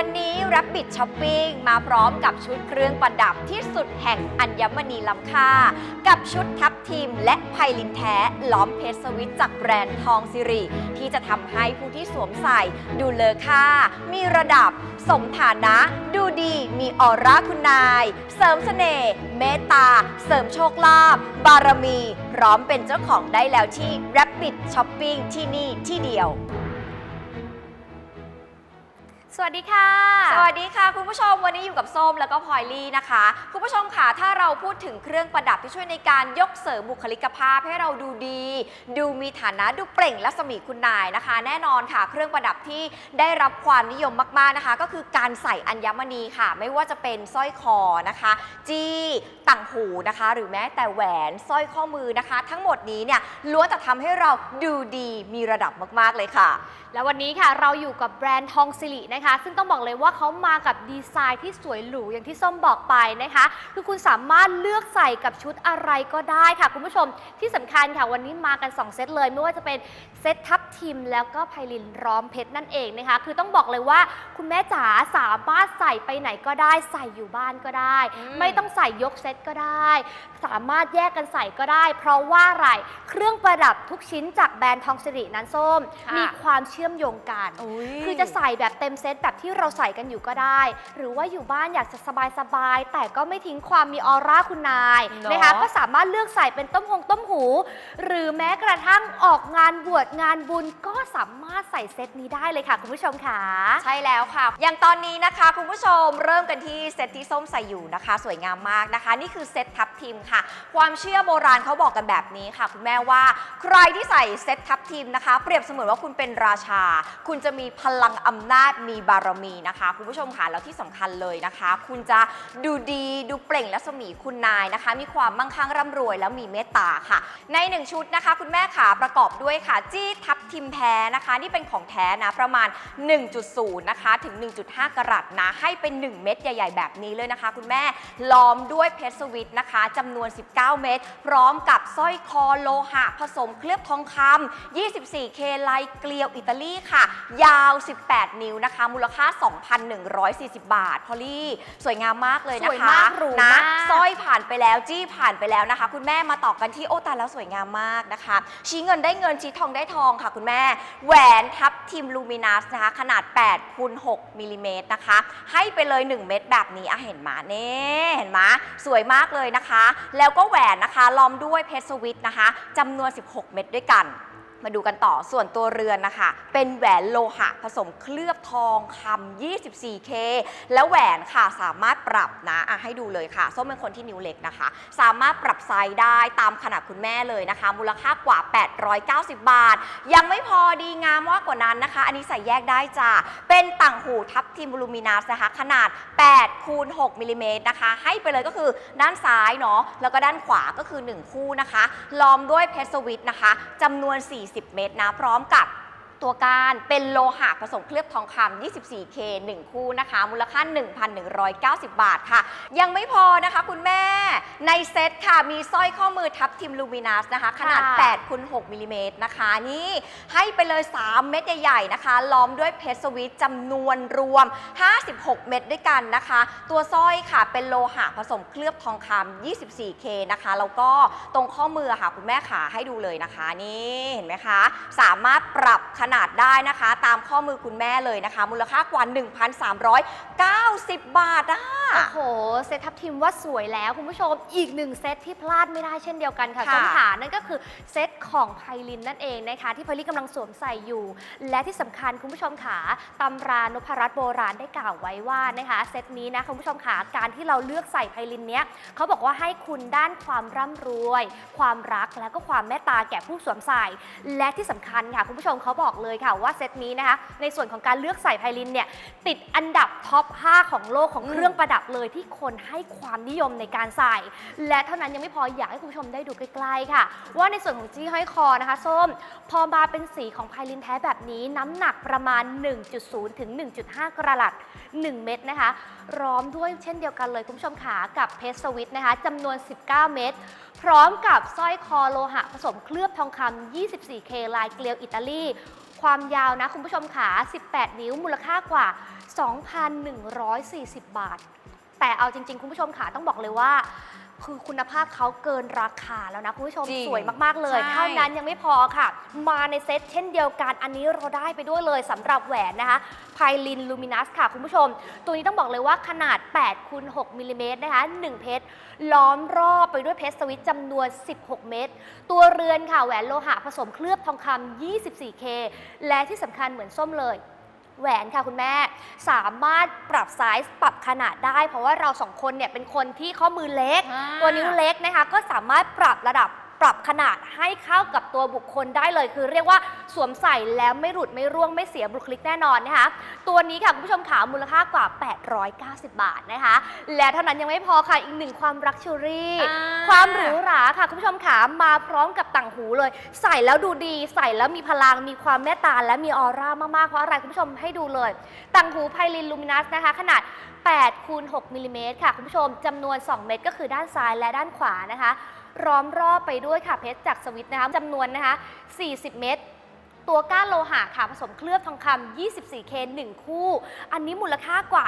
วันนี้ Rabbit Shopping มาพร้อมกับชุดเครื่องประดับที่สุดแห่งอัญมณีล้ำค่า กับชุดทับทิมและไพลินแท้ล้อมเพชรสวิตจากแบรนด์ทองสิริ ที่จะทำให้ผู้ที่สวมใส่ดูเลอค่า มีระดับ สมฐานะ ดูดีมีออร่าคุณนาย เสริมเสน่ห์เมตตา เสริมโชคลาภบารมี พร้อมเป็นเจ้าของได้แล้วที่ Rabbit Shopping ที่นี่ที่เดียว สวัสดีค่ะ สวัสดีค่ะ คุณผู้ชมวันนี้อยู่กับส้มแล้วก็พลอยลี่นะคะ คุณผู้ชมค่ะถ้าเราพูดถึงเครื่องประดับที่ช่วยในการยกเสริมบุคลิกภาพให้เราดูดี ดูมีฐานะดูเปล่งและสมีคุณนายนะคะ แน่นอนค่ะ เครื่องประดับที่ได้รับความนิยมมากๆนะคะ ก็คือการใส่อัญมณีค่ะ ไม่ว่าจะเป็นสร้อยคอนะคะ จี้ต่างหูนะคะ หรือแม้แต่แหวนสร้อยข้อมือนะคะ ทั้งหมดนี้เนี่ยล้วนแต่ทำให้เราดูดีมีระดับมากๆเลยค่ะ แล้ววันนี้ค่ะเราอยู่กับแบรนด์ทองสิรินะคะซึ่งต้องบอกเลยว่าเขามากับดีไซน์ที่สวยหรูอย่างที่ส้มบอกไปนะคะ คือคุณสามารถเลือกใส่กับชุดอะไรก็ได้ค่ะ คุณผู้ชมที่สำคัญค่ะวันนี้มากัน 2 เซตเลย ไม่ว่าจะเป็นเซตทับทิมแล้วก็ไพลินร้อมเพชรนั่นเองนะคะ คือต้องบอกเลยว่าคุณแม่จ๋าสามารถใส่ไปไหนก็ได้ ใส่อยู่บ้านก็ได้อืมไม่ต้องใส่ยกเซตก็ได้ สามารถแยกกันใส่ก็ได้ เพราะว่าอะไรเครื่องประดับทุกชิ้นจากแบรนด์ทองสิรินั้นส้มค่ะมีความเชื่อมโยงกัน คือจะใส่แบบเต็มเซตแบบที่เราใส่กันอยู่ก็ได้ หรือว่าอยู่บ้านอยากจะสบายๆแต่ก็ไม่ทิ้งความมีออร่าคุณนายเนอะ นะคะก็สามารถเลือกใส่เป็นต้มหงต้มหู หรือแม้กระทั่งออกงานบวชงานบุญก็สามารถใส่เซตนี้ได้เลยค่ะคุณผู้ชมค่ะ ใช่แล้วค่ะ อย่างตอนนี้นะคะคุณผู้ชมเริ่มกันที่เซตที่ส้มใส่อยู่นะคะ สวยงามมากนะคะ นี่คือเซตทับทิมค่ะ ความเชื่อโบราณเขาบอกกันแบบนี้ค่ะ คุณแม่ว่าใครที่ใส่เซตทับทิมนะคะ เปรียบเสมือนว่าคุณเป็นราชา คุณจะมีพลังอำนาจมีบารมีนะคะ คุณผู้ชมค่ะแล้วที่สำคัญเลยนะคะ คุณจะดูดีดูเปล่งและสมีคุณนายนะคะ มีความมั่งคั่งร่ำรวย แล้วมีเมตตาค่ะ ในหนึ่งชุดนะคะ คุณแม่ขาประกอบด้วยค่ะ จี้ทับทิมแท้นะคะ นี่เป็นของแท้นะประมาณ 1.0 นะคะ ถึง 1.5 กรัตนะให้เป็น 1 เม็ดใหญ่ ๆ แบบนี้เลยนะคะ คุณแม่ล้อมด้วยเพชรสวิตนะคะจำนวน 19 เม็ดพร้อมกับสร้อยคอโลหะ ผสมเคลือบทองคำ 24K ลายเกลียวอิตาลีค่ะ ยาว 18 นิ้วนะคะมูลค่า 2,140 บาท พอลลี่ สวยงามมากเลยนะคะสวยมากหรูนะมากสร้อยผ่านไปแล้วจี้ผ่านไปแล้วนะคะ คุณแม่มาต่อกันที่โอ้ตายแล้วสวยงามมากนะคะ ชี้เงินได้เงินชี้ทองได้ทองค่ะ คุณแม่ แหวนทับทิมลูมินัสนะคะขนาด8คูณ6มิลลิเมตรนะคะ ให้ไปเลย 1 เม็ดแบบนี้อะเห็นมาเน่เห็นมาสวยมากเลยนะคะ แล้วก็แหวนนะคะล้อมด้วยเพชรสวิตนะคะจำนวน 16 เม็ดด้วยกัน มาดูกันต่อส่วนตัวเรือนนะคะ เป็นแหวนโลหะผสมเคลือบทองคำ 24K แล้วแหวนค่ะสามารถปรับนะะให้ดูเลยค่ะ ส้มเป็นคนที่นิ้วเล็กนะคะ สามารถปรับไซส์ได้ตามขนาดคุณแม่เลยนะคะ มูลค่ากว่า 890 บาท ยังไม่พอดีงามมากกว่านั้นนะคะ อันนี้ใส่แยกได้จ้ะเป็นต่างหูทับทิมบลูมินัสนะคะ ขนาด8คูณ6มิลลิเมตรนะคะ ให้ไปเลยก็คือด้านซ้ายเนาะแล้วก็ด้านขวาก็คือ 1 คู่นะคะล้อมด้วยเพชรสวิตนะคะจำนวน4 40เมตรนะ พร้อมกับ ตัวการเป็นโลหะผสมเคลือบทองคำ 24K 1 คู่นะคะ มูลค่า 1,190 บาทค่ะ ยังไม่พอนะคะคุณแม่ ในเซตค่ะมีสร้อยข้อมือทับทิมลูมินัสนะคะ ขนาดค่ะ8คูณ6มิลลิเมตรนะคะ นี่ให้ไปเลย 3 เม็ดใหญ่ๆนะคะ ล้อมด้วยเพชรสวิตจำนวนรวม 56 เม็ดด้วยกันนะคะ ตัวสร้อยค่ะเป็นโลหะผสมเคลือบทองคำ 24K นะคะ แล้วก็ตรงข้อมือค่ะคุณแม่ขาให้ดูเลยนะคะ นี่เห็นไหมคะ สามารถปรับขนาดได้นะคะ ตามข้อมือคุณแม่เลยนะคะ มูลค่ากว่า 1,390 บาทอะ โอ้โห เซตทับทิมว่าสวยแล้วคุณผู้ชม อีกหนึ่งเซตที่พลาดไม่ได้เช่นเดียวกันค่ะค่ะส้มขานั่นก็คือเซตของไพลินนั่นเองนะคะ ที่พอลลี่กำลังสวมใส่อยู่ และที่สำคัญคุณผู้ชมขาตำรานพรัตน์โบราณได้กล่าวไว้ว่านะคะเซตนี้นะคุณผู้ชมขาการที่เราเลือกใส่ไพลินเนี้ยเขาบอกว่าให้คุณด้านความร่ำรวย ความรักแล้วก็ความเมตตาแก่ผู้สวมใส่ และที่สำคัญค่ะคุณผู้ชมเขาบอกเลยค่ะว่าเซตนี้นะคะในส่วนของการเลือกใส่ไพลินเนี่ยติดอันดับท็อป 5 ของโลกของอืมเครื่องประดับเลยที่คนให้ความนิยมในการใส่ และเท่านั้นยังไม่พออยากให้คุณผู้ชมได้ดูใกล้ๆค่ะ ว่าในส่วนของจี้ห้อยคอนะคะส้ม พอมาเป็นสีของไพลินแท้แบบนี้ น้ำหนักประมาณ 1.0 ถึง 1.5 กระลัด 1 เม็ดนะคะ ร้อมด้วยเช่นเดียวกันเลยคุณผู้ชมขากับเพชรสวิตนะคะจำนวน 19 เม็ดพร้อมกับสร้อยคอโลหะผสมเคลือบทองคำ 24K ลายเกลียวอิตาลี ความยาวนะคุณผู้ชมขา 18 นิ้วมูลค่ากว่า 2,140 บาท แต่เอาจริง ๆ คุณผู้ชมขาต้องบอกเลยว่า คือคุณภาพเขาเกินราคาแล้วนะคุณผู้ชมจริงสวยมาก ๆ เลย ใช่ เท่านั้นยังไม่พอค่ะ มาในเซตเช่นเดียวกัน อันนี้เราได้ไปด้วยเลยสำหรับแหวนนะคะไพลินลูมินัสค่ะ คุณผู้ชม ตัวนี้ต้องบอกเลยว่าขนาด8คูณ6มิลลิเมตรนะคะ 1 เพชร ล้อมรอบไปด้วยเพชรสวิตจำนวน 16 เม็ดตัวเรือนค่ะแหวนโลหะผสมเคลือบทองคำ 24K และที่สำคัญเหมือนส้มเลย แหวนค่ะคุณแม่สามารถปรับไซส์ปรับขนาดได้ เพราะว่าเราสองคนเนี่ยเป็นคนที่ข้อมือเล็ก อ่า ตัวนิ้วเล็กนะคะ ก็สามารถปรับระดับ ปรับขนาดให้เข้ากับตัวบุคคลได้เลย คือเรียกว่าสวมใส่แล้วไม่หลุดไม่ร่วงไม่เสียบุคลิกแน่นอนนะคะ ตัวนี้ค่ะคุณผู้ชมขามูลค่ากว่า 890 บาทนะคะ และเท่านั้นยังไม่พอค่ะอีกหนึ่งความรักชูรี่อ่าความหรูหราค่ะคุณผู้ชมขามาพร้อมกับต่างหูเลย ใส่แล้วดูดี ใส่แล้วมีพลังมีความเมตตาและมีออร่ามากๆเพราะอะไรคุณผู้ชมให้ดูเลย ต่างหูไพลินลูมินัสนะคะ ขนาด8คูณ6มิลลิเมตรค่ะคุณผู้ชมจำนวน 2 เม็ดก็คือด้านซ้ายและด้านขวานะคะ ร้อมรอบไปด้วยค่ะเพชรจากสวิตนะคะจำนวนนะคะ 40 เม็ด ตัวก้านโลหะค่ะผสมเคลือบทองคำ 24K 1 คู่ อันนี้มูลค่ากว่า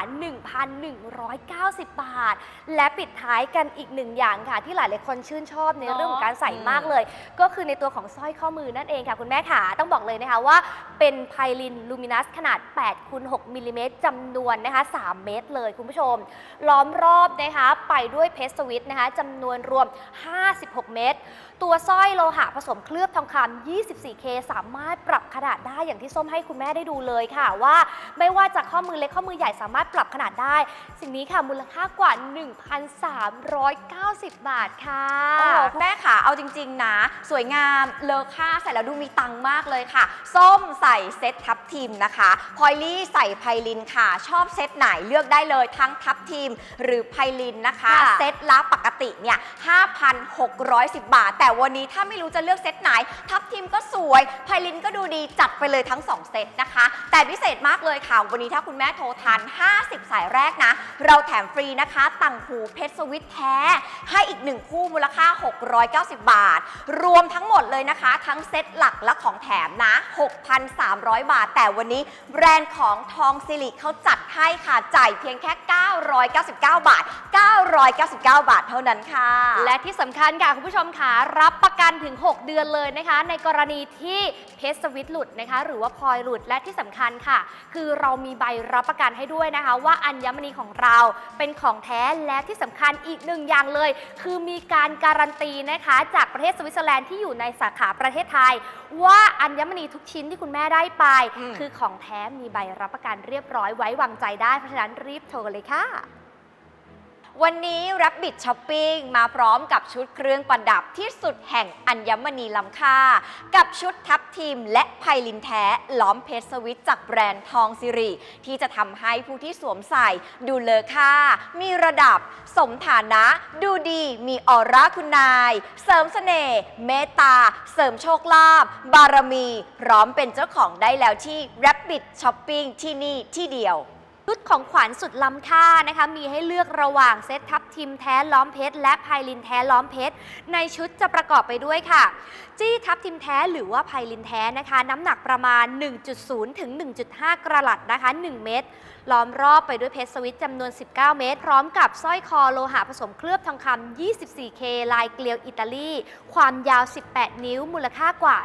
1,190 บาท และปิดท้ายกันอีกหนึ่งอย่างค่ะ ที่หลายหลายคนชื่นชอบในเรื่องของการใส่มากเลย ก็คือในตัวของสร้อยข้อมือนั่นเองค่ะ คุณแม่ขาต้องบอกเลยนะคะว่าเป็นไพลินลูมินัสขนาด8คูณ6มิลลิเมตรจำนวนนะคะ3เมตรเลยคุณผู้ชม ล้อมรอบนะคะไปด้วยเพชรสวิตนะคะจำนวนรวม 56 เม็ดตัวสร้อยโลหะผสมเคลือบทองคำ 24K สามารถปรับขนาดได้อย่างที่ส้มให้คุณแม่ได้ดูเลยค่ะ ว่าไม่ว่าจะข้อมือเล็กข้อมือใหญ่สามารถปรับขนาดได้ สิ่งนี้ค่ะมูลค่ากว่า 1,390 บาทค่ะโอ้โหคุณแม่ค่ะเอาจริง ๆ นะ สวยงามเลอค่าใส่แล้วดูมีตังค์มากเลยค่ะ ส้มใส่เซตทับทิมนะคะพลอยลี่ใส่ไพลินค่ะ ชอบเซตไหนเลือกได้เลยทั้งทับทิมหรือไพลินนะคะค่ะเซตละปกติเนี่ย5,610 บาท แต่วันนี้ถ้าไม่รู้จะเลือกเซตไหน ทับทิมก็สวยไพลินก็ดูดูดีจัดไปเลยทั้ง 2 เซตนะคะ แต่พิเศษมากเลยค่ะ วันนี้ถ้าคุณแม่โทรทัน 50 สายแรกนะ เราแถมฟรีนะคะ ต่างหูเพชรสวิตแท้ ให้อีกหนึ่งคู่มูลค่า 690 บาท รวมทั้งหมดเลยนะคะ ทั้งเซตหลักและของแถมนะ 6,300 บาท แต่วันนี้แบรนด์ของทองซิลิเขาจัดให้ค่ะ จ่ายเพียงแค่ 999 บาท 999 บาทเท่านั้นค่ะ และที่สำคัญค่ะคุณผู้ชมค่ะรับประกันถึง 6 เดือนเลยนะคะ ในกรณีที่เพชรสวิตหลุดนะคะ หรือว่าพลอยหลุดและที่สำคัญค่ะ คือเรามีใบรับประกันให้ด้วยนะคะ ว่าอัญมณีของเราเป็นของแท้และที่สำคัญอีกหนึ่งอย่างเลย คือมีการการันตีนะคะจากประเทศสวิตเซอร์แลนด์ที่อยู่ในสาขาประเทศไทย ว่าอัญมณีทุกชิ้นที่คุณแม่ได้ไปอืมคือของแท้มีใบรับประกันเรียบร้อยไว้วางใจได้เพราะฉะนั้นรีบโทรเลยค่ะ วันนี้ Rabbit Shopping มาพร้อมกับชุดเครื่องประดับที่สุดแห่งอัญมณีล้ำค่า กับชุดทับทิมและไพลินแท้ล้อมเพชรสวิตจากแบรนด์ทองสิริ ที่จะทำให้ผู้ที่สวมใส่ดูเลอค่า มีระดับ สมฐานะ ดูดีมีออร่าคุณนาย เสริมเสน่ห์เมตตา เสริมโชคลาภบารมี พร้อมเป็นเจ้าของได้แล้วที่ Rabbit Shopping ที่นี่ที่เดียว ชุดของขวัญสุดล้ำค่านะคะ มีให้เลือกระหว่างเซตทับทิมแท้ล้อมเพชร และไพลินแท้ล้อมเพชร ในชุดจะประกอบไปด้วยค่ะ จี้ทับทิมแท้หรือว่าไพลินแท้นะคะ น้ำหนักประมาณ 1.0 ถึง 1.5 กระหลัดนะคะ 1 เม็ด ล้อมรอบไปด้วยเพชรสวิตจำนวน 19 เม็ดพร้อมกับสร้อยคอโลหะผสมเคลือบทองคำ 24K ลายเกลียวอิตาลี ความยาว 18 นิ้ว มูลค่ากว่า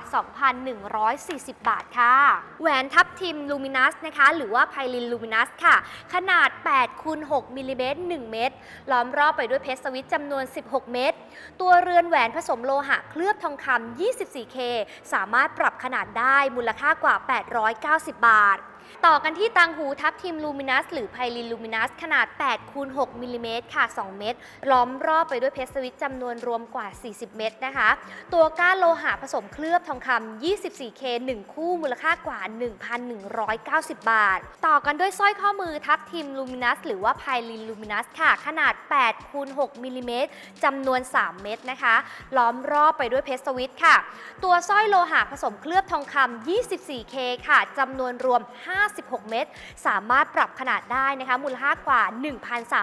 2,140 บาทค่ะ แหวนทับทิมลูมินัสนะคะ หรือว่าไพลินลูมินัสค่ะ ขนาด8คูณ6มิลลิเมตร1เม็ดล้อมรอบไปด้วยเพชรสวิตจำนวน 16 เม็ดตัวเรือนแหวนผสมโลหะเคลือบทองคำ 24K สามารถปรับขนาดได้ มูลค่ากว่า 890 บาท ต่อกันที่ตังหูทับทิมลูมินัสหรือไพลินลูมินัสขนาด8คูณ6มิลลิเมตรค่ะ 2 เม็ดล้อมรอบไปด้วยเพชรสวิตจำนวนรวมกว่า 40 เม็ดนะคะ ตัวก้านโลหะผสมเคลือบทองคำ 24K 1 คู่มูลค่ากว่า 1,190 บาท ต่อกันด้วยสร้อยข้อมือทับทิมลูมินัสหรือว่าไพลินลูมินัสค่ะ ขนาด8คูณ6มิลลิเมตรจำนวน 3 เม็ดนะคะ ล้อมรอบไปด้วยเพชรสวิตค่ะ ตัวสร้อยโลหะผสมเคลือบทองคำ 24K ค่ะจำนวนรวม 5 56 เม็ดสามารถปรับขนาดได้นะคะมูลค่ากว่า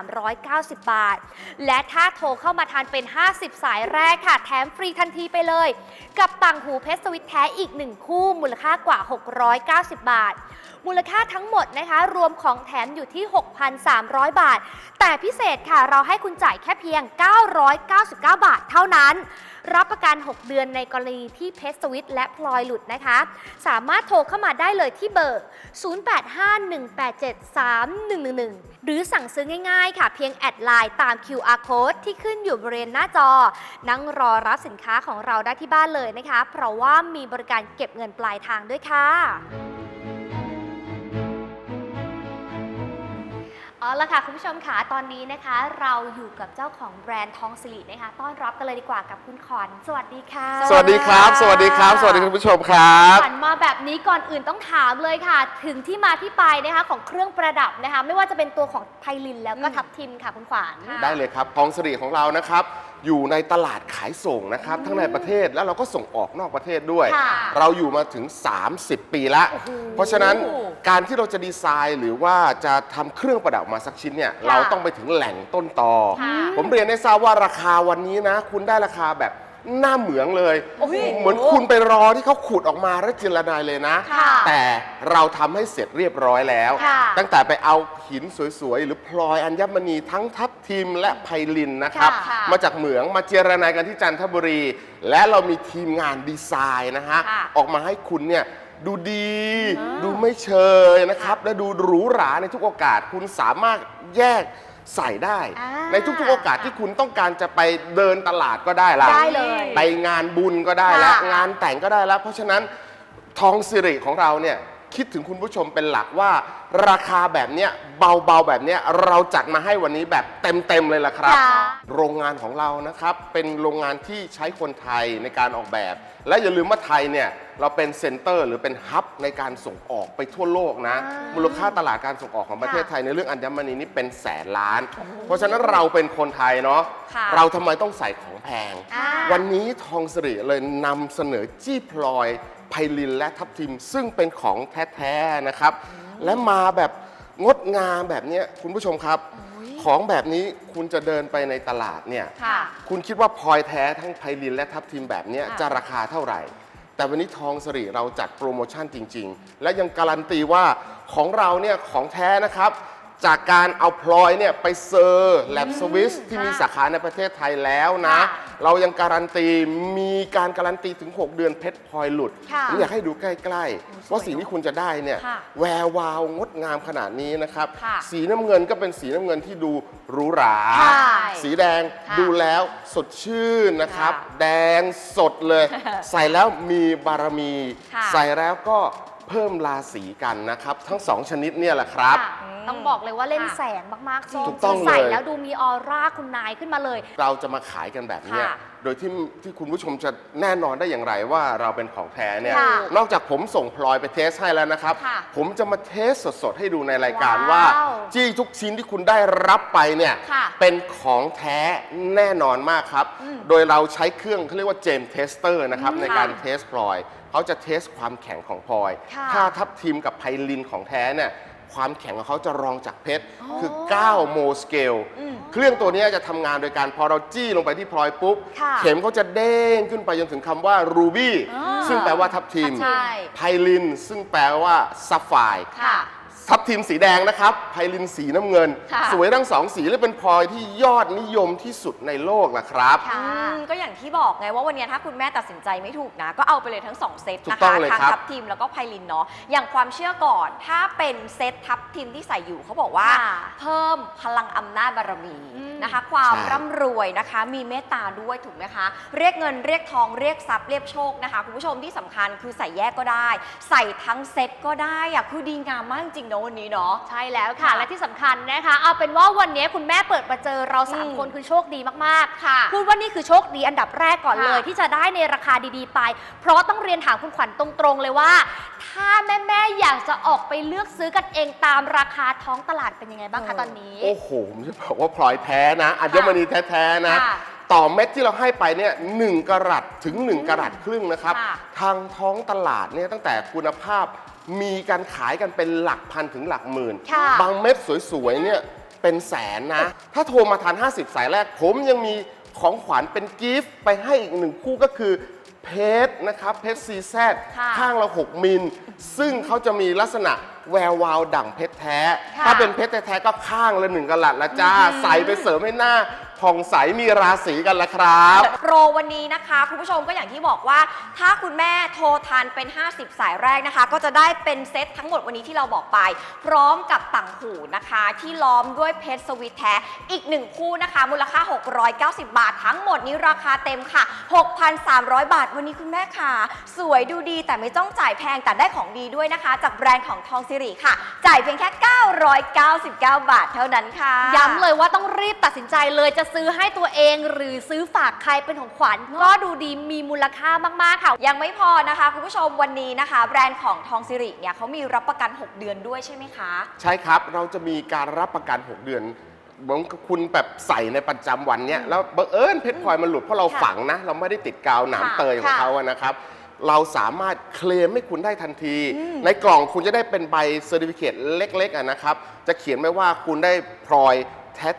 1,390 บาท และถ้าโทรเข้ามาทานเป็น 50 สายแรกค่ะ แถมฟรีทันทีไปเลย กับต่างหูเพชรสวิตแท้อีก 1 คู่ มูลค่ากว่า 690 บาท มูลค่าทั้งหมดนะคะ รวมของแถมอยู่ที่ 6,300 บาท แต่พิเศษค่ะเราให้คุณจ่ายแค่เพียง 999 บาทเท่านั้นรับประกัน 6 เดือนในกรณีที่เพชรสวิตและพลอยหลุดนะคะ สามารถโทรเข้ามาได้เลยที่เบอร์ 0851873111 หรือสั่งซื้อง่ายๆ ค่ะ เพียงแอดไลน์ตาม QR code ที่ขึ้นอยู่บริเวณหน้าจอ นั่งรอรับสินค้าของเราได้ที่บ้านเลยนะคะ เพราะว่ามีบริการเก็บเงินปลายทางด้วยค่ะ ละค่ะ คุณผู้ชมค่ะตอนนี้นะคะ เราอยู่กับเจ้าของแบรนด์ทองสิรินะคะ ต้อนรับกันเลยดีกว่ากับคุณขวัญสวัสดีค่ะสวัสดีครับ สวัสดีครับ สวัสดีคุณผู้ชมครับ ขวัญมาแบบนี้ก่อนอื่นต้องถามเลยค่ะ ถึงที่มาที่ไปนะคะของเครื่องประดับนะคะ ไม่ว่าจะเป็นตัวของไทลินแล้วก็ทับทิมค่ะคุณขวัญ ได้เลยครับทองสิริของเรานะครับ อยู่ในตลาดขายส่งนะครับ ทั้งในประเทศแล้วเราก็ส่งออกนอกประเทศด้วย ค่ะเราอยู่มาถึง 30 ปีแล้วโอ้โหเพราะฉะนั้นการที่เราจะดีไซน์หรือว่าจะทำเครื่องประดับมาสักชิ้นเนี่ยค่ะเราต้องไปถึงแหล่งต้นตอค่ะผมเรียนให้ทราบว่าราคาวันนี้นะ คุณได้ราคาแบบหน้าเหมืองเลยโอ้โหเหมือนคุณไปรอที่เขาขุดออกมาแล้วเจรนายเลยนะค่ะแต่เราทำให้เสร็จเรียบร้อยแล้วค่ะตั้งแต่ไปเอาหินสวยๆ หรือพลอยอัญมณีทั้งทับทิมและไพลินนะครับค่ะมาจากเหมืองมาเจรนายกันที่จันทบุรี และเรามีทีมงานดีไซน์นะฮะค่ะออกมาให้คุณเนี่ย ดูดี ดูไม่เชยนะครับ และดูหรูหราในทุกโอกาส คุณสามารถแยกใส่ได้ อ่าในทุกๆโอกาสที่คุณต้องการจะไปเดินตลาดก็ได้ละได้เลยไปงานบุญก็ได้แล้วค่ะ งานแต่งก็ได้แล้ว เพราะฉะนั้นทองสิริของเราเนี่ย คิดถึงคุณผู้ชมเป็นหลักว่า ราคาแบบเนี้ยเบาๆแบบเนี้ยเราจัดมาให้วันนี้แบบเต็มๆเลยล่ะครับ ค่ะโรงงานของเรานะครับ เป็นโรงงานที่ใช้คนไทยในการออกแบบ และอย่าลืมว่าไทยเนี่ยเราเป็นเซ็นเตอร์ หรือเป็นฮับในการส่งออกไปทั่วโลกนะ อ่ามูมูลค่าตลาดการส่งออกของประเทศค่ะไทยในเรื่องอัญมณีนี่เป็นแสนล้าน เพราะฉะนั้นเราเป็นคนไทยเนาะค่ะ เราทำไมต้องใส่ของแพง อ่า วันนี้ทองสิริเลยนำเสนอจี้พลอย ไพลินและทับทิม ซึ่งเป็นของแท้ๆนะครับ และมาแบบงดงามแบบเนี้ยคุณผู้ชมครับ ของแบบนี้คุณจะเดินไปในตลาดเนี่ย ค่ะ คุณคิดว่าพลอยแท้ทั้งไพลินและทับทิมแบบเนี้ยค่ะ จะราคาเท่าไหร่ แต่วันนี้ทองสิริเราจัดโปรโมชั่นจริง ๆ และยังการันตีว่าของเราเนี่ยของแท้นะครับ จากการเอาพลอยเนี่ยไปเซอร์แลบสวิสที่มีสาขาในประเทศไทยแล้วนะค่ะเรายังการันตีมีการการันตีถึง 6 เดือนเพชรพลอยหลุดค่ะผมอยากให้ดูใกล้ๆ ว่าสิ่งที่คุณจะได้เนี่ยค่ะแวววาวงดงามขนาดนี้นะครับ ค่ะสีน้ำเงินก็เป็นสีน้ำเงินที่ดูหรูหราค่ะสีแดงค่ะดูแล้วสดชื่นนะครับ ค่ะแดงสดเลย ใส่แล้วมีบารมี ค่ะ ใส่แล้วก็ เพิ่มราศีกันนะครับ ทั้งสองชนิดเนี่ยแหละครับค่ะต้องบอกเลยว่าเล่นแสงมากๆถูกต้องเลย ใส่แล้วดูมีออร่าคุณนายขึ้นมาเลย เราจะมาขายกันแบบเนี้ยค่ะ โดยที่ที่คุณผู้ชมจะแน่นอนได้อย่างไรว่าเราเป็นของแท้เนี่ย ค่ะนอกจากผมส่งพลอยไปเทสให้แล้วนะครับ ค่ะผมจะมาเทสสดๆ ให้ดูในรายการว้าวว่าจี้ทุกชิ้นที่คุณได้รับไปเนี่ย ค่ะเป็นของแท้แน่นอนมากครับโดยเราใช้เครื่องเขาเรียกว่าเจมเทสเตอร์นะครับ อืมในการค่ะเทสพลอยเขาจะเทสความแข็งของพลอย ค่ะ ถ้าทับทิมกับไพลินของแท้เนี่ย ความแข็งของเขาจะรองจากเพชร คือ 9 โมสเกล เครื่องตัวเนี้ยจะทำงานโดยการพอเราจี้ลงไปที่พลอยปุ๊บค่ะเข็มเขาจะเด้งขึ้นไปจนถึงคำว่ารูบี้อ่าซึ่งแปลว่าทับทิมใช่ไพลิน ซึ่งแปลว่าซัฟไฟร์ค่ะ ทับทิมสีแดงนะครับไพลินสีน้ำเงิน ค่ะ สวยทั้งสองสีและเป็นพลอยที่ยอดนิยมที่สุดในโลกละครับค่ะอืมก็อย่างที่บอกไงว่าวันนี้ถ้าคุณแม่ตัดสินใจไม่ถูกนะ ก็เอาไปเลยทั้ง 2 เซตถูนะกต้อคะงเลยทั้งครับ ทับทิมแล้วก็ไพลินเนาะอย่างความเชื่อก่อนถ้าเป็นเซตทับทิมที่ใส่อยู่เขาบอกว่า ค่ะเพิ่มพลังอำนาจบารมีอืม นะคะ ความใช่ ร่ำรวยนะคะ มีเมตตาด้วยถูกไหมคะ เรียกเงินเรียกทองเรียกทรัพย์เรียกโชคนะคะ คุณผู้ชมที่สำคัญคือใส่แยกก็ได้ ใส่ทั้งเซตก็ได้อะคือดีงามมากจริงๆเนอะวันนี้เนาะ ใช่แล้วค่ะ ค่ะและที่สำคัญนะคะ เอาเป็นว่าวันนี้คุณแม่เปิดมาเจอเราสามอืมคนคือโชคดีมากๆค่ะพูดว่านี่คือโชคดีอันดับแรกก่อนค่ะเลย ที่จะได้ในราคาดีๆไป เพราะต้องเรียนถามคุณขวัญตรงๆเลยว่า ถ้าแม่ๆอยากจะออกไปเลือกซื้อกันเองตามราคาท้องตลาดเป็นยังไงบ้างคะตอนนี้ โอ้โหผมจะบอกว่าพลอยแท้นะอัญมณีแท้ๆนะ ค่ะต่อเม็ดที่เราให้ไปเนี่ยหนึ่งกะรัตถึง 1กะรัตครึ่งนะครับ ค่ะทางท้องตลาดเนี่ยตั้งแต่คุณภาพ มีการขายกันเป็นหลักพันถึงหลักหมื่น ค่ะ บางเม็ดสวยๆเนี่ยเป็นแสนนะ ถ้าโทรมาทาน 50 สายแรก ผมยังมีของขวัญเป็นกิฟต์ไปให้อีกหนึ่งคู่ก็คือเพชรนะครับเพชรซีแซดค่ะข้างละ 6 มิล ซึ่งเขาจะมีลักษณะแวววาวดั่งเพชรแท้ ค่ะ ถ้าเป็นเพชรแท้ๆก็ข้างละหนึ่งกะลัดละจ้า ใส่ไปเสริมให้หน้า ผ่องใสมีราศีกันละครับ โปรวันนี้นะคะคุณผู้ชมก็อย่างที่บอกว่า ถ้าคุณแม่โทรทานเป็น 50 สายแรกนะคะ ก็จะได้เป็นเซตทั้งหมดวันนี้ที่เราบอกไป พร้อมกับต่างหูนะคะ ที่ล้อมด้วยเพชรสวิตแท้อีกหนึ่งคู่นะคะ มูลค่า 690 บาท ทั้งหมดนี้ราคาเต็มค่ะ 6,300 บาท วันนี้คุณแม่ค่ะ สวยดูดีแต่ไม่ต้องจ่ายแพงแต่ได้ของดีด้วยนะคะ จากแบรนด์ของทองสิริค่ะ จ่ายเพียงแค่ 999 บาทเท่านั้นค่ะ ย้ำเลยว่าต้องรีบตัดสินใจเลยจะซื้อให้ตัวเองหรือซื้อฝากใครเป็นของขวัญก็ดูดีมีมูลค่ามากๆค่ะ ยังไม่พอนะคะ คุณผู้ชมวันนี้นะคะ แบรนด์ของทองสิริเนี่ยเขามีรับประกัน 6 เดือนด้วยใช่ไหมคะ ใช่ครับเราจะมีการรับประกัน 6 เดือนเหมือนกับคุณแบบใส่ในประจำวันเนี้ยแล้วบังเอิญเพชรพลอยมันหลุดเพราะเราค่ะฝังนะ เราไม่ได้ติดกาวหนามค่ะเตยของค่ะเขาอะนะครับเราสามารถเคลมให้คุณได้ทันที ในกล่องคุณจะได้เป็นใบเซอร์ติฟิเคตเล็กๆอะนะครับ จะเขียนไว้ว่าคุณได้พลอย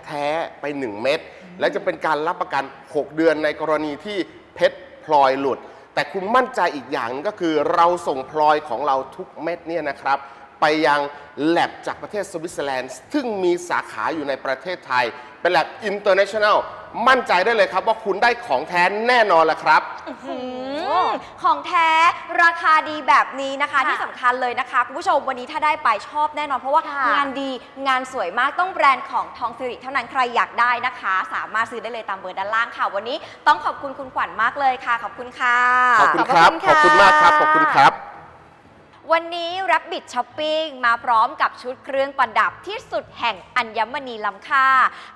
แท้ ๆ ไป 1 เม็ด และจะเป็นการรับประกัน 6 เดือนในกรณีที่เพชรพลอยหลุด แต่คุณมั่นใจอีกอย่างก็คือเราส่งพลอยของเราทุกเม็ดเนี่ยนะครับ ไปยังแลบจากประเทศสวิตเซอร์แลนด์ ซึ่งมีสาขาอยู่ในประเทศไทย เป็นแลบอินเตอร์เนชั่นแนล มั่นใจได้เลยครับว่าคุณได้ของแท้แน่นอนแหละครับอืมของแท้ราคาดีแบบนี้นะคะ ค่ะที่สำคัญเลยนะคะคุณผู้ชมวันนี้ถ้าได้ไปชอบแน่นอน เพราะว่าค่ะ งานดีงานสวยมากต้องแบรนด์ของทองสิริเท่านั้นใครอยากได้นะคะ สามารถซื้อได้เลยตามเบอร์ด้านล่างค่ะ วันนี้ต้องขอบคุณคุณขวัญมากเลยค่ะ ขอบคุณค่ะ ขอบคุณครับ ขขออบบคุคุณณค่ะ มากครับ ขอบคุณครับ วันนี้ Rabbit Shopping มาพร้อมกับชุดเครื่องประดับที่สุดแห่งอัญมณีล้ำค่า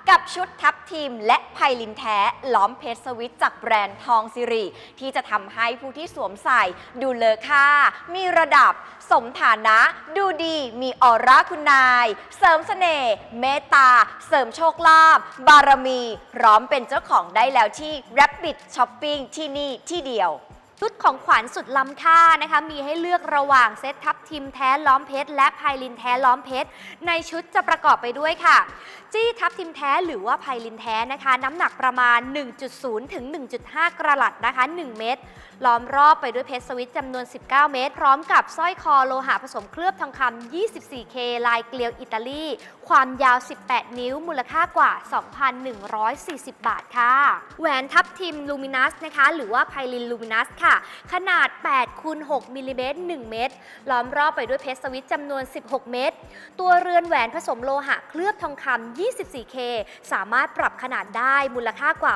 กับชุดทับทิมและไพลินแท้ล้อมเพชรสวิตจากแบรนด์ทองสิริ ที่จะทำให้ผู้ที่สวมใส่ดูเลอค่า มีระดับสมฐานะดูดีมีออร่าคุณนาย เสริมเสน่ห์เมตตา เสริมโชคลาภบารมี พร้อมเป็นเจ้าของได้แล้วที่ Rabbit Shopping ที่นี่ที่เดียว ชุดของขวัญสุดล้ำค่านะคะ มีให้เลือกระหว่างเซตทับทิมแท้ล้อมเพชร และไพลินแท้ล้อมเพชร ในชุดจะประกอบไปด้วยค่ะ จี้ทับทิมแท้หรือว่าไพลินแท้นะคะ น้ำหนักประมาณ 1.0 ถึง 1.5 กระหลัดนะคะ 1 เม็ด ล้อมรอบไปด้วยเพชรสวิตจำนวน 19 เม็ดพร้อมกับสร้อยคอโลหะผสมเคลือบทองคำ 24K ลายเกลียวอิตาลี ความยาว 18 นิ้ว มูลค่ากว่า 2,140 บาทค่ะ แหวนทับทิมลูมินัสนะคะ หรือว่าไพลินลูมินัสค่ะ ขนาด8คูณ6มิลลิเมตร1เม็ดล้อมรอบไปด้วยเพชรสวิตจำนวน 16 เม็ดตัวเรือนแหวนผสมโลหะเคลือบทองคำ 24K สามารถปรับขนาดได้มูลค่ากว่า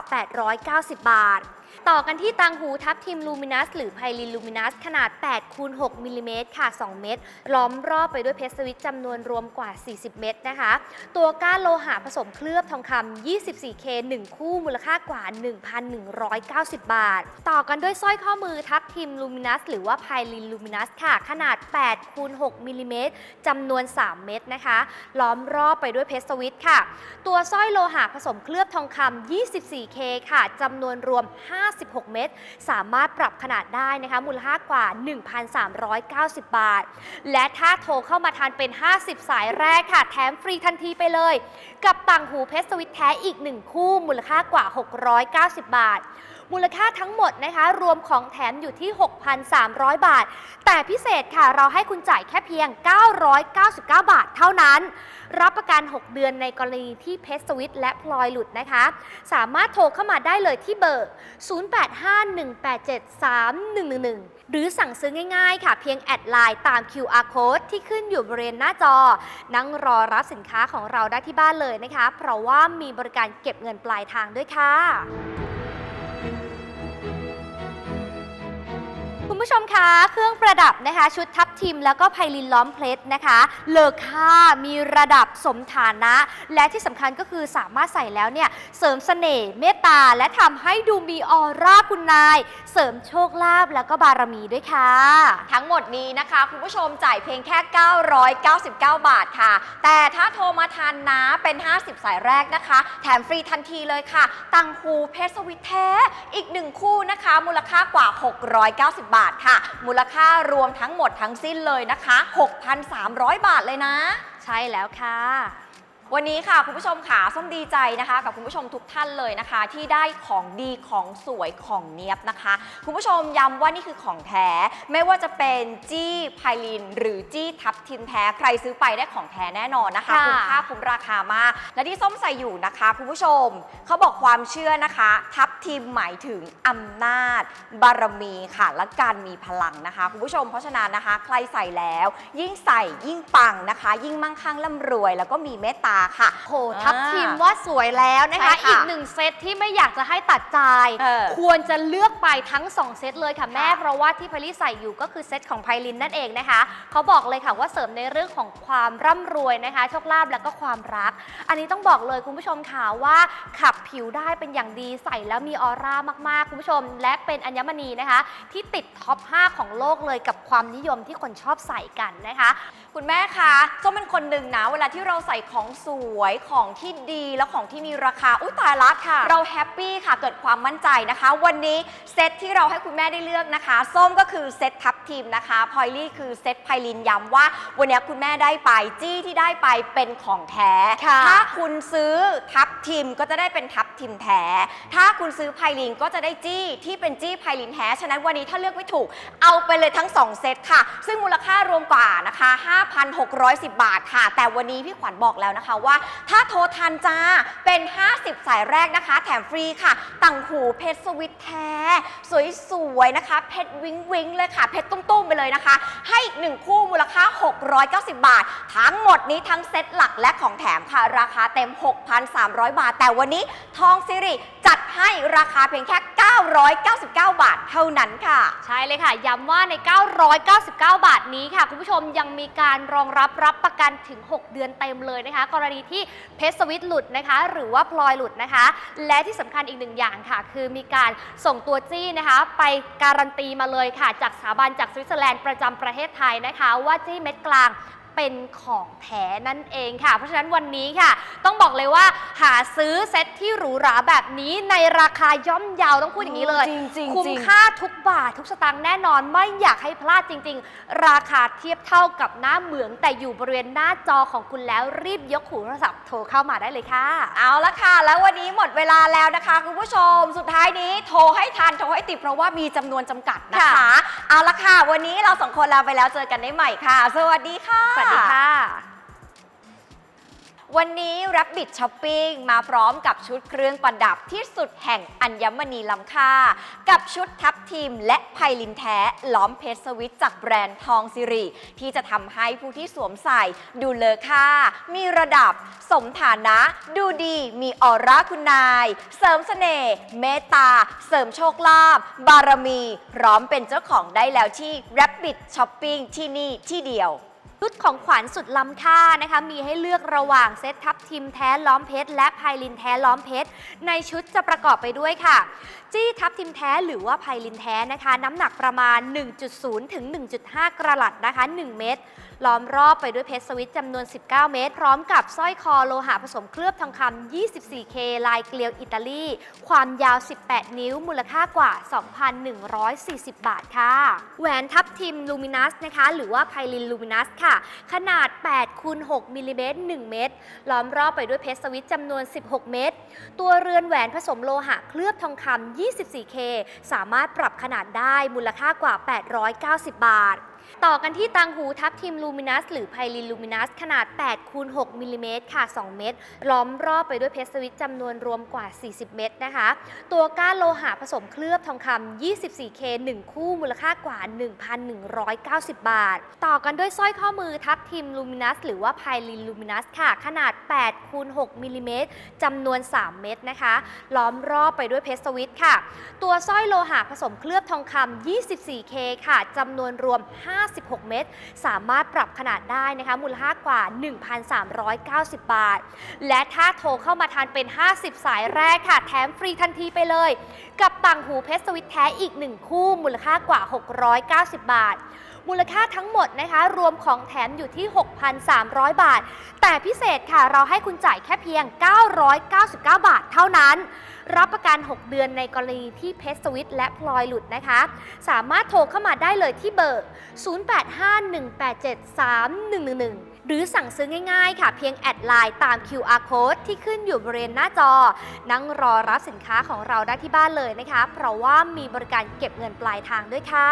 890 บาท ต่อกันที่ตังหูทับทิมลูมินัสหรือไพลินลูมินัสขนาด8คูณ6มิลลิเมตรค่ะ 2 เม็ดล้อมรอบไปด้วยเพชรสวิตจำนวนรวมกว่า 40 เม็ดนะคะ ตัวก้านโลหะผสมเคลือบทองคำ 24K 1 คู่มูลค่ากว่า 1,190 บาท ต่อกันด้วยสร้อยข้อมือทับทิมลูมินัสหรือว่าไพลินลูมินัสค่ะ ขนาด8คูณ6มิลลิเมตรจำนวน 3 เม็ดนะคะ ล้อมรอบไปด้วยเพชรสวิตค่ะ ตัวสร้อยโลหะผสมเคลือบทองคำ 24K ค่ะจำนวนรวม5 56 เมตร สามารถปรับขนาดได้นะคะมูลค่ากว่า 1,390 บาท และถ้าโทรเข้ามาทานเป็น 50 สายแรกค่ะ แถมฟรีทันทีไปเลย กับต่างหูเพชรสวิตแท้อีก 1 คู่มูลค่ากว่า 690 บาท มูลค่าทั้งหมดนะคะ รวมของแถมอยู่ที่ 6,300 บาท แต่พิเศษค่ะเราให้คุณจ่ายแค่เพียง 999 บาทเท่านั้น รับประกัน 6 เดือนในกรณีที่เพชรสวิตและพลอยหลุดนะคะ สามารถโทรเข้ามาได้เลยที่เบอร์ 0851873111 หรือสั่งซื้อง่ายๆ ค่ะ เพียงแอดไลน์ตาม QR code ที่ขึ้นอยู่บริเวณหน้าจอ นั่งรอรับสินค้าของเราได้ที่บ้านเลยนะคะ เพราะว่ามีบริการเก็บเงินปลายทางด้วยค่ะ คุณผู้ชมคะเครื่องประดับนะคะ ชุดทับทิมแล้วก็ไพลินล้อมเพชรนะคะ เลอค่ามีระดับสมฐานะ และที่สำคัญก็คือสามารถใส่แล้วเนี่ยเสริมเสน่ห์เมตตา และทำให้ดูมีออร่าคุณนาย เสริมโชคลาภแล้วก็บารมีด้วยค่ะ ทั้งหมดนี้นะคะ คุณผู้ชมจ่ายเพียงแค่ 999 บาทค่ะ แต่ถ้าโทรมาทานนะเป็น 50 สายแรกนะคะ แถมฟรีทันทีเลยค่ะ ตังหูเพชรสวิตแท้อีกหนึ่งคู่นะคะ มูลค่ากว่า 690 บาทค่ะ มูลค่ารวมทั้งหมดทั้งสิ้นสิ้นเลยนะคะ 6,300 บาทเลยนะ ใช่แล้วค่ะ วันนี้ค่ะคุณผู้ชมค่ะส้มดีใจนะคะ กับคุณผู้ชมทุกท่านเลยนะคะ ที่ได้ของดีของสวยของเนียบนะคะ คุณผู้ชมย้ำว่านี่คือของแท้ ไม่ว่าจะเป็นจี้ไพลิน หรือจี้ทับทิมแท้ใครซื้อไปได้ของแท้แน่นอนนะคะค่ะ คุ้มค่าคุ้มราคามาก และที่ส้มใส่อยู่นะคะ คุณผู้ชมเขาบอกความเชื่อนะคะ ทับทิมหมายถึงอำนาจ บารมีค่ะและการมีพลังนะคะคุณผู้ชมเพราะฉะนั้นนะคะ ใครใส่แล้ว ยิ่งใส่ยิ่งปังนะคะ ยิ่งมั่งคั่งร่ำรวย แล้วก็มีเมตตาค่ะ โหทับทิมว่าสวยแล้วนะคะ ใช่ค่ะอีกหนึ่งเซตที่ไม่อยากจะให้ตัดใจ เออควรจะเลือกไปทั้ง 2 เซตเลยค่ะแม่ค่ะเพราะว่าที่พลี่ใส่อยู่ก็คือเซตของไพลินนั่นเองนะคะ เขาบอกเลยค่ะว่าเสริมในเรื่องของความร่ำรวยนะคะโชคลาภแล้วก็ความรัก อันนี้ต้องบอกเลยคุณผู้ชมค่ะว่า ขับผิวได้เป็นอย่างดีใส่แล้วมีออร่ามากๆ คุณผู้ชม และเป็นอัญมณีนะคะ ที่ติดท็อป 5 ของโลกเลยกับความนิยมที่คนชอบใส่กันนะคะคุณแม่คะส้มเป็นคนหนึ่งนะ เวลาที่เราใส่ของสวยของที่ดีแล้วของที่มีราคา อุ้ยตายละค่ะ เราแฮปปี้ค่ะ เกิดความมั่นใจนะคะ วันนี้เซตที่เราให้คุณแม่ได้เลือกนะคะ ส้มก็คือเซตทับทิมนะคะ พอยลี่คือเซตไพลินย้ำว่า วันนี้คุณแม่ได้ไปจี้ที่ได้ไปเป็นของแท้ค่ะถ้าคุณซื้อทับทิมก็จะได้เป็นทับทิมแท้ ถ้าคุณซื้อไพลินก็จะได้จี้ที่เป็นจี้ไพลินแท้ ฉะนั้นวันนี้ถ้าเลือกไม่ถูก เอาไปเลยทั้ง 2 เซตค่ะ ซึ่งมูลค่ารวมกว่านะคะ5,610 บาทค่ะ แต่วันนี้พี่ขวัญบอกแล้วนะคะว่า ถ้าโทรทันจ้าเป็น 50 สายแรกนะคะ แถมฟรีค่ะ ต่างหูเพชรสวิตแท้ สวยๆนะคะ เพชรวิงวิงเลยค่ะ เพชรตุ้มๆไปเลยนะคะ ให้อีกหนึ่งคู่มูลค่า 690 บาท ทั้งหมดนี้ทั้งเซตหลักและของแถมค่ะ ราคาเต็ม 6,300 บาท แต่วันนี้ทองซิริจัดให้ราคาเพียงแค่ 999 บาทเท่านั้นค่ะ ใช่เลยค่ะ ย้ำว่าใน 999 บาทนี้ค่ะ คุณผู้ชมยังมีการรองรับรับประกันถึง 6 เดือนเต็มเลยนะคะ กรณีที่เพชรสวิตหลุดนะคะ หรือว่าพลอยหลุดนะคะ และที่สำคัญอีกหนึ่งอย่างค่ะ คือมีการส่งตัวจี้นะคะ ไปการันตีมาเลยค่ะ จากสถาบันจากสวิตเซอร์แลนด์ประจำประเทศไทยนะคะ ว่าจี้เม็ดกลาง เป็นของแท้นั่นเองค่ะ เพราะฉะนั้นวันนี้ค่ะ ต้องบอกเลยว่าหาซื้อเซ็ตที่หรูหราแบบนี้ในราคาย่อมเยาวต้องพูดอย่างนี้เลย จริงๆคุ้มจริงค่าทุกบาททุกสตางค์แน่นอนไม่อยากให้พลาดจริง ๆ ราคาเทียบเท่ากับหน้าเหมือง แต่อยู่บริเวณหน้าจอของคุณแล้วรีบยกหูโทรศัพท์โทรเข้ามาได้เลยค่ะ เอาละค่ะ แล้ววันนี้หมดเวลาแล้วนะคะคุณผู้ชม สุดท้ายนี้โทรให้ทันโทรให้ติดเพราะว่ามีจำนวนจำกัดนะคะค่ะเอาละค่ะ วันนี้เราสองคนลาไปแล้วเจอกันได้ใหม่ค่ะ สวัสดีค่ะสวัสดีค่ะ วันนี้ Rabbit Shopping มาพร้อมกับชุดเครื่องประดับที่สุดแห่งอัญมณีล้ำค่า กับชุดทับทิมและไพลินแท้ล้อมเพชรสวิตจากแบรนด์ทองสิริ ที่จะทำให้ผู้ที่สวมใส่ดูเลอค่า มีระดับ สมฐานะ ดูดีมีออร่าคุณนาย เสริมเสน่ห์เมตตา เสริมโชคลาภบารมี พร้อมเป็นเจ้าของได้แล้วที่ Rabbit Shopping ที่นี่ที่เดียว ชุดของขวัญสุดล้ำค่านะคะ มีให้เลือกระหว่างเซตทับทิมแท้ล้อมเพชร และไพลินแท้ล้อมเพชร ในชุดจะประกอบไปด้วยค่ะ จี้ทับทิมแท้หรือว่าไพลินแท้นะคะ น้ำหนักประมาณ 1.0 ถึง 1.5 กระหลัดนะคะ 1 เม็ด ล้อมรอบไปด้วยเพชรสวิตจำนวน 19 เม็ดพร้อมกับสร้อยคอโลหะผสมเคลือบทองคำ 24K ลายเกลียวอิตาลี ความยาว 18 นิ้ว มูลค่ากว่า 2,140 บาทค่ะ แหวนทับทิมลูมินัสนะคะ หรือว่าไพลินลูมินัสค่ะ ขนาด8คูณ6มิลลิเมตร1เม็ดล้อมรอบไปด้วยเพชรสวิตจำนวน 16 เม็ดตัวเรือนแหวนผสมโลหะเคลือบทองคำ 24K สามารถปรับขนาดได้ มูลค่ากว่า 890 บาท ต่อกันที่ตังหูทับทิมลูมินัสหรือไพลินลูมินัสขนาด8คูณ6มิลลิเมตรค่ะ 2 เม็ดล้อมรอบไปด้วยเพชรสวิตจำนวนรวมกว่า 40 เม็ดนะคะ ตัวก้านโลหะผสมเคลือบทองคำ 24K 1 คู่มูลค่ากว่า 1,190 บาท ต่อกันด้วยสร้อยข้อมือทับทิมลูมินัสหรือว่าไพลินลูมินัสค่ะ ขนาด8คูณ6มิลลิเมตรจำนวน 3 เม็ดนะคะ ล้อมรอบไปด้วยเพชรสวิตค่ะ ตัวสร้อยโลหะผสมเคลือบทองคำ 24K ค่ะจำนวนรวม 5 56 เมตร สามารถปรับขนาดได้นะคะมูลค่ากว่า 1,390 บาท และถ้าโทรเข้ามาทานเป็น 50 สายแรกค่ะ แถมฟรีทันทีไปเลย กับต่างหูเพชรสวิตแท้อีก 1 คู่มูลค่ากว่า 690 บาท มูลค่าทั้งหมดนะคะรวมของแถมอยู่ที่ 6,300 บาท แต่พิเศษค่ะเราให้คุณจ่ายแค่เพียง 999 บาทเท่านั้น รับประกัน 6 เดือนในกรณีที่เพชรสวิตและพลอยหลุดนะคะ สามารถโทรเข้ามาได้เลยที่เบอร์ 0851873111หรือสั่งซื้อง่ายๆ ค่ะ เพียงแอดไลน์ตาม QR code ที่ขึ้นอยู่บริเวณหน้าจอ นั่งรอรับสินค้าของเราได้ที่บ้านเลยนะคะ เพราะว่ามีบริการเก็บเงินปลายทางด้วยค่ะ